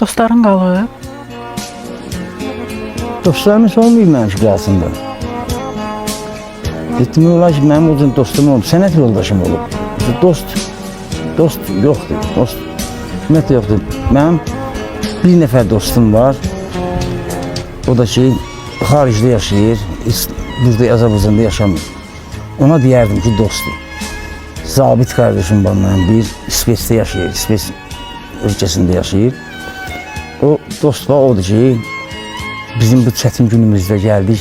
Dostların qalıb? Dostlarımız olmayıb mənim ki, qalsında. Getdim olar ki, mənim cür dostum olub, sənət yoldaşım olub. Dost, dost yoxdur, dost ümumiyyətlə yoxdur. Mənim bir nəfər dostum var. O da ki, xaricdə yaşayır, burada Azərbaycanda yaşamır. Ona deyərdim ki, dostdur. Zabit kardeşim var mənim bir İsveçdə yaşayır, İsveç ölkəsində yaşayır. O dost var odur ki, bizim bu çətin günümüzdə gəldik.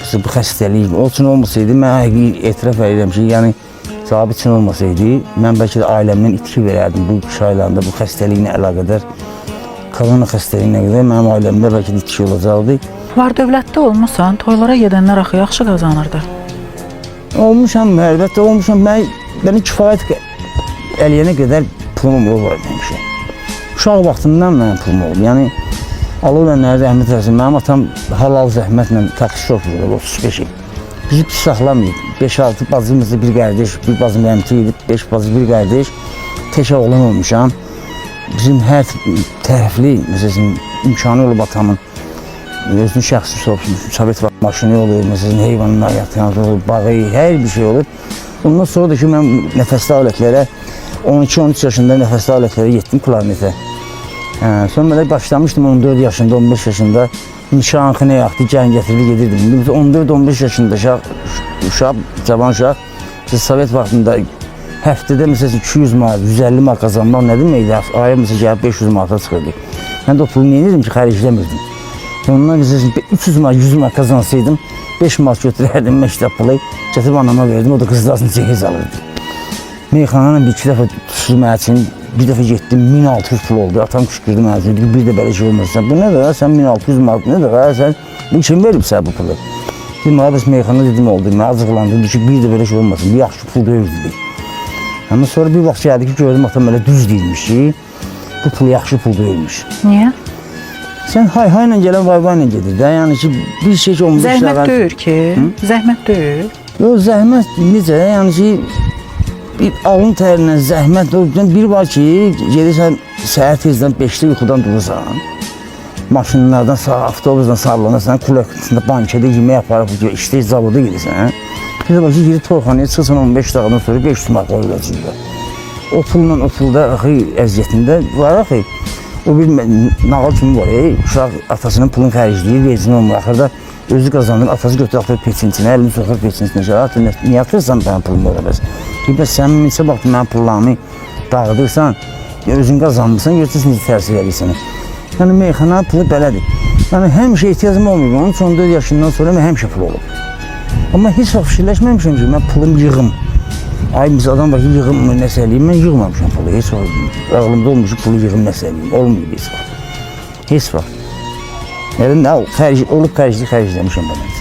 Biz bu xəstəlik, o üçün olmasaydı mən etiraf edirəm ki, yəni zabit üçün olmasaydı, mən bəlkə də ailəmdən itki verərdim bu kış aylarında bu xəstəliklə əlaqədar. Korona xəstəliyinə qədər mənim ailəmdə bəlkə də itki olacaqdı. Var dövlətdə olmusan, toylara gedənlər axı yaxşı qazanırdı. Olmuşam, əlbəttə olmuşam. Mən beni kifayət eləyənə qədər pulum olub həmişə. Uşaq vaxtından mənim pulum olub. Yəni Allah ölənlərə rəhmət eləsin. Mənim atam halal zəhmətlə taksi şoförü 35 il. Bizi pis saxlamayıb. 5-6 bacımızda bir qardaş, bir bacım rəhmətli idi, 5 bacı bir qardaş. Tək oğlan olmuşam. Bizim hər tərəfli məsələn imkanı olub atamın. Özünün şəxsi soğuk, sovet maşını olur, məsələn heyvanlar yatağında olur, bağı, hər bir şey olur. Ondan sonra da ki mən nəfəsli alətlərə 12-13 yaşında nəfəsli alətlərə getdim klarnetə. Hə, sonra belə başlamışdım 14 yaşında, 15 yaşında nişanxına yaxdı, gəlin gətirdi gedirdim. İndi biz 14-15 yaşında uşaq, uşaq, cavan uşaq, biz Sovet vaxtında həftədə məsələn 200 manat, 150 manat qazanmaq nə deməkdir? Aya məsələn gəlib 500 manata çıxırdı. Mən də o pulu nə edirdim ki, xərcləmirdim. Ondan məsələn 300 manat, 100 manat kazansaydım 5 manat götürərdim məktəb pulu, gətirib anama verdim, o da qızlarını cehiz alırdı. Meyxananın bir iki dəfə düşdü mənim bir dəfə getdim 1600 pul oldu. Atam qışqırdı üçün, dedi, bir də belə şey olmazsa. Bu nədir? Sən 1600 manat nədir? Sən bu kim verib sənə bu pulu? Dedim, abi biz meyxana dedim oldu. Mən azıqlandım, dedi ki, bir də belə şey olmasın. Bir yaxşı pul deyildi. Ama sonra bir vaxt gəldi ki, gördüm atam elə düz deyilmiş ki, bu pul yaxşı pul deyilmiş. Niyə? Sən hay hayla gələn vay vayla gedir də. Yəni ki, bir şey 15 Zəhmət deyil ki, zəhmət deyil. Yox, zəhmət necə? Yəni ki, bir alın tərinə zəhmət. o- yəni Bir var ki, gedirsən səhər tezdən 5-də yuxudan durursan. Maşınlardan sağ, avtobusdan sarlanırsan, kulakında bankada yemək aparıb işdə zavoda gedirsən. Bir var ki, girib toyxanaya çıxırsan 15 dəqiqədən sonra 500 manat qoyulacaq. O pulla o pulda axı əziyyətində var axı. O bir nağıl kimi var. Ey, uşaq atasının pulunu xərcləyir, vezin olmur. Axırda özü qazanır, atası götürür atır peçintinə, əlini soxur peçintinə. Şey, "Ata, nə- niyə atırsan mənim pulumu ora bəs? Ki bəs sən neçə vaxt mənim pullarımı dağıdırsan, özün qazanmırsan, görürsən necə təsir edir sənə. Yəni meyxana pulu belədir. Yəni həmişə ehtiyacım olmayıb. Onun üçün 14 yaşından sonra mən həmişə pul olub. Amma heç vaxt fikirləşməmişəm ki, mən pulum yığım. Ay biz adam var ki, yığım nəsə eləyim, mən yığmamışam pulu. Heç vaxt ağlımda olmuş pulu yığım nəsə eləyim. Olmayıb heç vaxt. Heç vaxt. Yəni nə xərc olub xərcli xərcləmişəm mən.